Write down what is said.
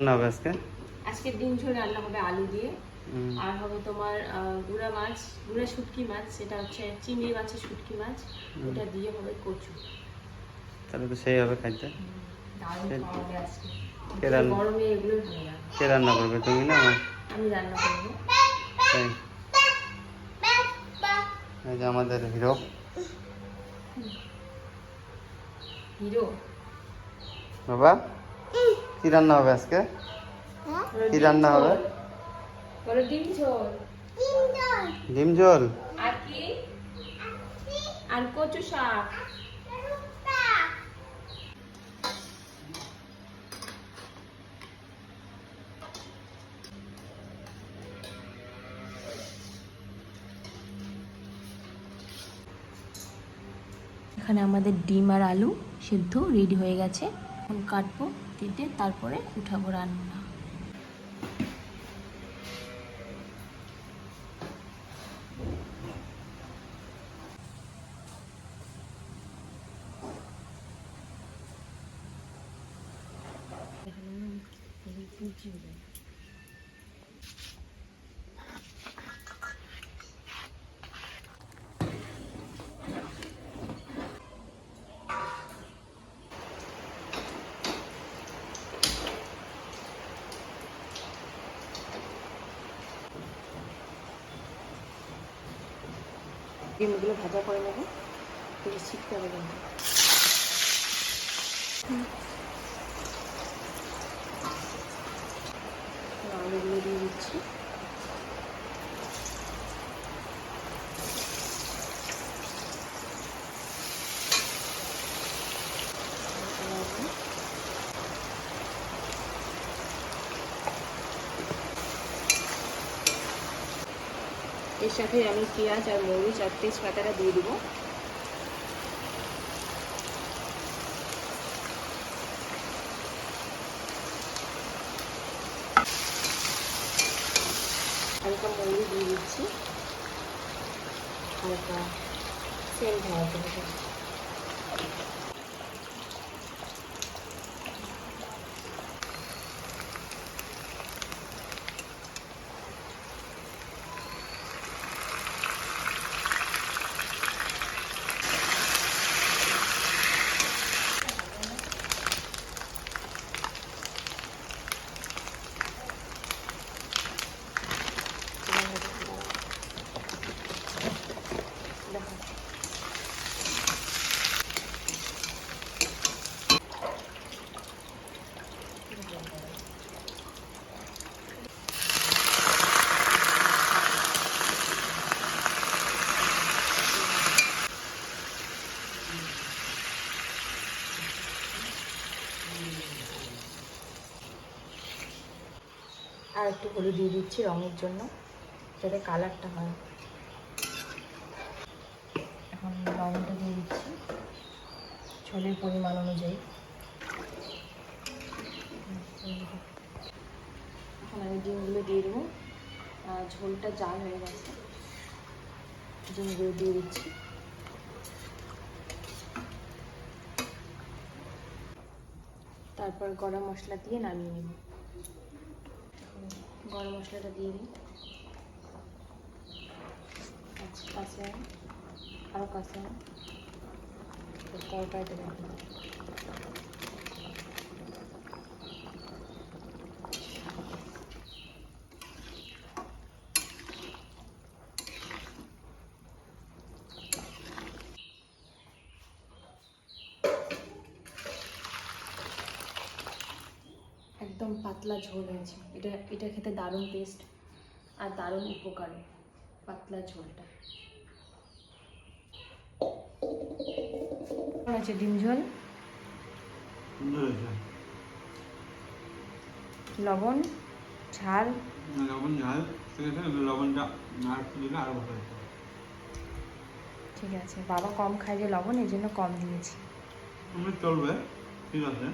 হবে আজকে। আজকে ডিম ঝোল রান্না হবে আলু দিয়ে। আর হবে তোমার গুঁড়া মাছ গুঁড়া শুটকি মাছ সেটা হচ্ছে চিংড়ি মাছের শুটকি মাছ ওটা দিয়ে হবে কচু। তাহলে তো সেই হবে খাইতে। গরমে এগুলোই কে রান্না করবে তুমি না আমি রান্না করব। তাই। এই যে আমাদের হিরো। হিরো? বাবা? কি রান্না হবে আজকে? কি রান্না হবে? ডিম ঝোল। ডিম ঝোল। আর কি? আর কচু শাক। এখানে আমাদের ডিম আর আলু সিদ্ধ রেডি হয়ে গেছে। এখন কাটবো। কেটে তারপরে উঠাবো রান্না। ডিমগুলো ভাজা করে নেব। হবে কিন্তু। এর সাথে আমি পেঁয়াজ আর মরিচ আর তেজপাতাটা দিয়ে দেবো। হালকা মৌরি দিয়ে দিচ্ছি। হালকা সেন্ট হওয়ার আর একটু হলুদ দিয়ে দিচ্ছি রঙের জন্য, যাতে কালারটা হয়। এখন লবণটা দিয়ে দিচ্ছি ঝোলের পরিমাণ অনুযায়ী। এখন আমি ডিমগুলো দিয়ে দেবো। ঝোলটা জাল হয়ে গেছে। ডিমগুলো দিয়ে দিচ্ছি। তারপর গরম মশলা দিয়ে নামিয়ে নেব। গরম মশলাটা দিয়ে দিই। কাঁচা আরও কাঁচা তরকারিটা দেখো একদম পাতলা ঝোল হয়েছে। এটা এটা খেতে দারুণ টেস্ট আর দারুণ উপকারী পাতলা ঝোলটা। আছে ডিম ঝোল? লবণ ঝাল? লবণ ঝাল। ঠিক আছে লবণটা আর দিলে আরও ভালো ঠিক আছে বাবা কম খায় যে লবণ এই জন্য কম দিয়েছি। চলবে ঠিক আছে।